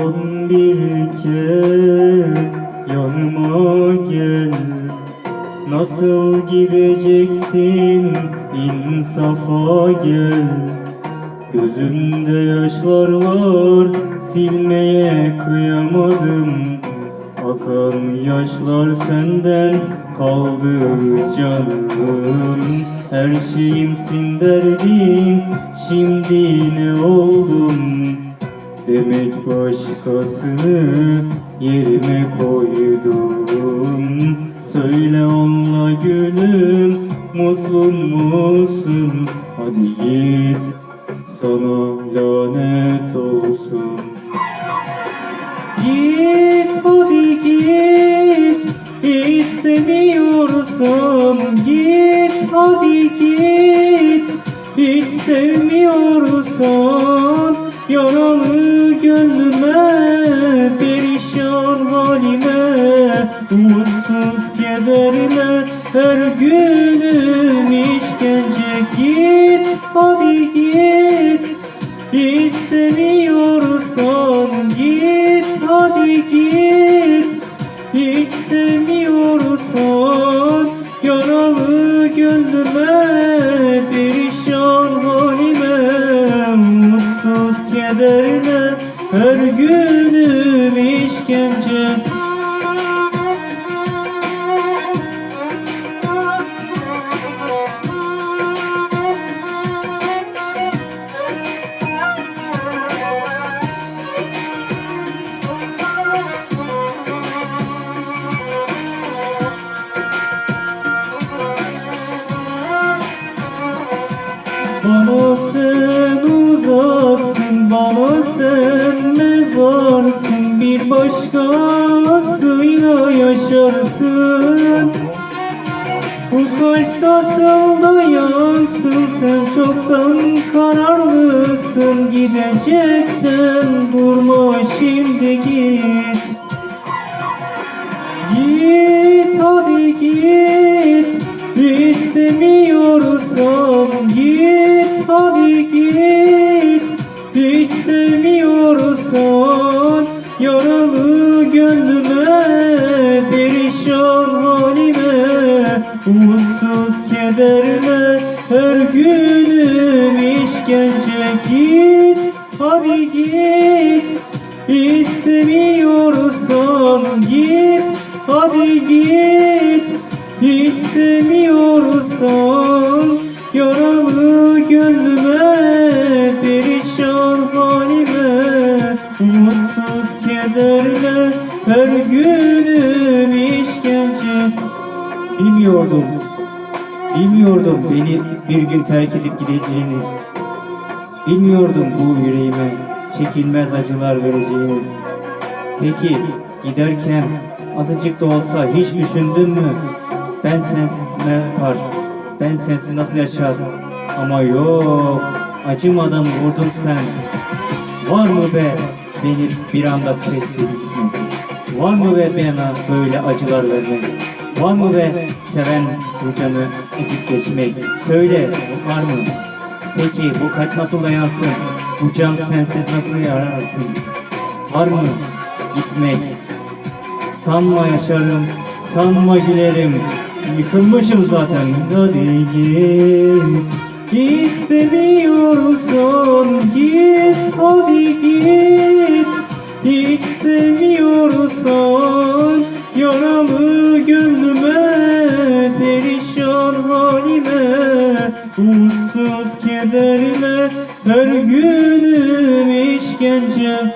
Son bir kez yanıma gel. Nasıl gideceksin insafa gel. Gözümde yaşlar var silmeye kıyamadım. Akan yaşlar senden kaldı canım. Her şeyimsin derdin şimdi ne oldum Demek başkasını yerime koydum Söyle onunla gülüm mutlu musun? Hadi git sana lanet olsun. Git hadi git istemiyorsan Git. Hadi git hiç sevmiyorsan Yaralı gönlüme perişan halime Umutsuz kederine her günüm işkence Git hadi git. İstemiyorsan git hadi git. Hiç sevmiyorsan yaralı gönlüme mezarsın Bir başkasıyla yaşarsın. Bu kalp nasıl dayansın, sen çoktan kararlısın. Gideceksen durma şimdi Git yaralı gönlüme Perişan halime umutsuz kederle Her günüm işkence git hadi git. İstemiyorsan git hadi git. Hiç sevmiyorsan bilmiyordum beni bir gün terk edip gideceğini Bilmiyordum bu yüreğime çekilmez acılar vereceğini. Peki giderken azıcık da olsa hiç düşündün mü? Ben sensiz ne yapar? Ben sensiz nasıl yaşar? Ama yok, acımadan vurdun sen. Var mı be beni bir anda çekti gitmek? Var mı be bana böyle acılar vermek? Var mı be seven bu canı ezip geçmek? Söyle var mı? Peki bu kalp nasıl dayansın? Bu can sensiz nasıl yararsın? Var mı gitmek? Sanma yaşarım, sanma gülerim. Yıkılmışım zaten. Hadi git. İstemiyorsan git, hadi git. Hiç sevmiyorsan umutsuz kederle her günüm işkence